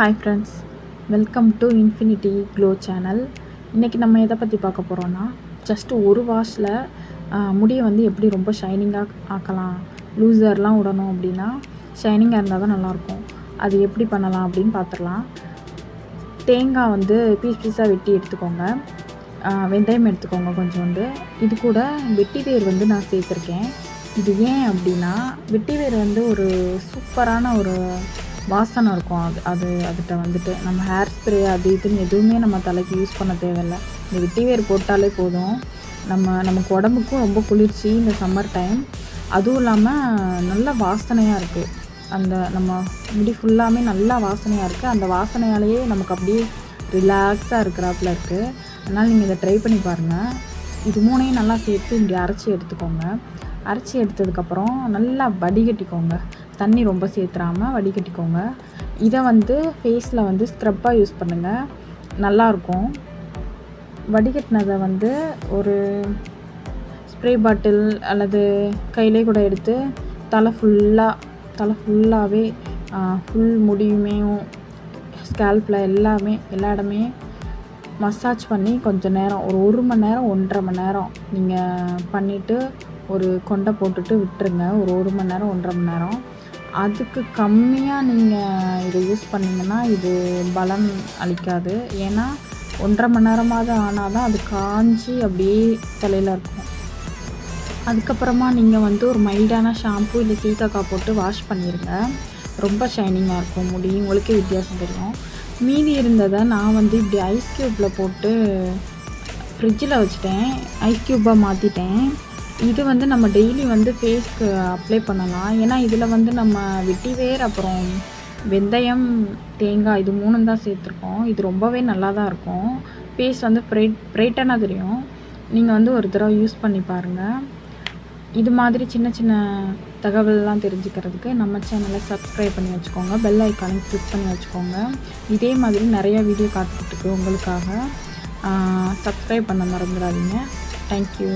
Hi friends welcome to infinity glow channel இன்றைக்கி நம்ம எதை பற்றி பார்க்க போகிறோன்னா ஜஸ்ட் ஒரு வாஷில் முடியை வந்து எப்படி ரொம்ப ஷைனிங்காக ஆக்கலாம் லூசர்லாம் விடணும் அப்படின்னா ஷைனிங்காக இருந்தால் தான் நல்லாயிருக்கும். அது எப்படி பண்ணலாம் அப்படின்னு பார்த்துடலாம். தேங்காய் வந்து பீஸ் பீஸாக வெட்டி எடுத்துக்கோங்க. வெந்தயம் எடுத்துக்கோங்க கொஞ்சோண்டு. இது கூட வெட்டி வேர் வந்து நான் சேர்த்துருக்கேன். இது ஏன் அப்படின்னா வெட்டி வேர் வந்து ஒரு சூப்பரான ஒரு வாசனை இருக்கும். அது அது அதுகிட்ட வந்துட்டு. நம்ம ஹேர் ஸ்ப்ரே அது இதுன்னு எதுவுமே நம்ம தலைக்கு யூஸ் பண்ண தேவையில்லை. இந்த வெட்டிவேர் போட்டாலே போதும். நம்ம நமக்கு உடம்புக்கும் ரொம்ப குளிர்ச்சி இந்த சம்மர் டைம் அதுவும் இல்லாமல் நல்ல வாசனையாக இருக்குது அந்த நம்ம முடி ஃபுல்லாமே நல்லா வாசனையாக இருக்குது அந்த வாசனையாலேயே நமக்கு அப்படியே ரிலாக்ஸாக இருக்கிறாப்புல இருக்குது அதனால் நீங்கள் இதை ட்ரை பண்ணி பாருங்கள் இது மூணையும் நல்லா சேர்த்து இப்படி அரைச்சி எடுத்துக்கோங்க. அரைச்சி எடுத்ததுக்கப்புறம் நல்லா வடிகட்டிக்கோங்க. தண்ணி ரொம்ப சேர்த்துறாமல் வடிகட்டிக்கோங்க. இதை வந்து ஃபேஸில் வந்து ஸ்க்ரப்பாக யூஸ் பண்ணுங்கள் நல்லாயிருக்கும் வடிகட்டினதை வந்து ஒரு ஸ்ப்ரே பாட்டில் அல்லது கையிலே கூட எடுத்து தலை ஃபுல்லாக தலை ஃபுல்லாகவே ஃபுல் முடியுமே ஸ்கேல்பில் எல்லாமே எல்லா இடமே மசாஜ் பண்ணி கொஞ்சம் நேரம் ஒரு ஒரு மணி நேரம் ஒன்றரை மணி நேரம் நீங்கள் பண்ணிவிட்டு ஒரு கொண்டை போட்டுட்டு விட்டுருங்க. ஒரு ஒரு மணி நேரம் ஒன்றரை மணி நேரம். அதுக்கு கம்மியாக நீங்கள் இதை யூஸ் பண்ணிங்கன்னா இது பலன் அளிக்காது. ஏன்னா ஒன்றரை மணி நேரமாவது ஆனால் தான் அது காஞ்சி அப்படியே தலையில் இருக்கும். அதுக்கப்புறமா நீங்கள் வந்து ஒரு மைல்டான ஷாம்பு இல்லை சீக்காக்காய் போட்டு வாஷ் பண்ணிடுங்க ரொம்ப ஷைனிங்காக இருக்கும். முடி உங்களுக்கே வித்தியாசம் தெரியும். மீதி இருந்ததை நான் வந்து இப்படி ஐஸ் க்யூப்பில் போட்டு ஃப்ரிட்ஜில் வச்சுட்டேன். ஐஸ் க்யூப்பாக மாற்றிட்டேன் இது வந்து நம்ம டெய்லி வந்து ஃபேஸ்க்கு அப்ளை பண்ணலாம். ஏன்னா இதில் வந்து நம்ம வெட்டி வேர் அப்புறம் வெந்தயம் தேங்காய் இது மூணும் தான் சேர்த்துருக்கோம். இது ரொம்பவே நல்லா தான் இருக்கும். ஃபேஸ் வந்து ப்ரைட் ப்ரைட்டனாக தெரியும். நீங்கள் வந்து ஒரு தடவை யூஸ் பண்ணி பாருங்கள் இது மாதிரி சின்ன சின்ன தகவல்லாம் தெரிஞ்சுக்கிறதுக்கு நம்ம சேனலை சப்ஸ்கிரைப் பண்ணி வச்சுக்கோங்க. பெல் ஐக்கானையும் கிளிக் பண்ணி வச்சுக்கோங்க. இதே மாதிரி நிறைய வீடியோ காத்துட்ருக்கு உங்களுக்காக. சப்ஸ்கிரைப் பண்ண மறந்துடாதீங்க. தேங்க்யூ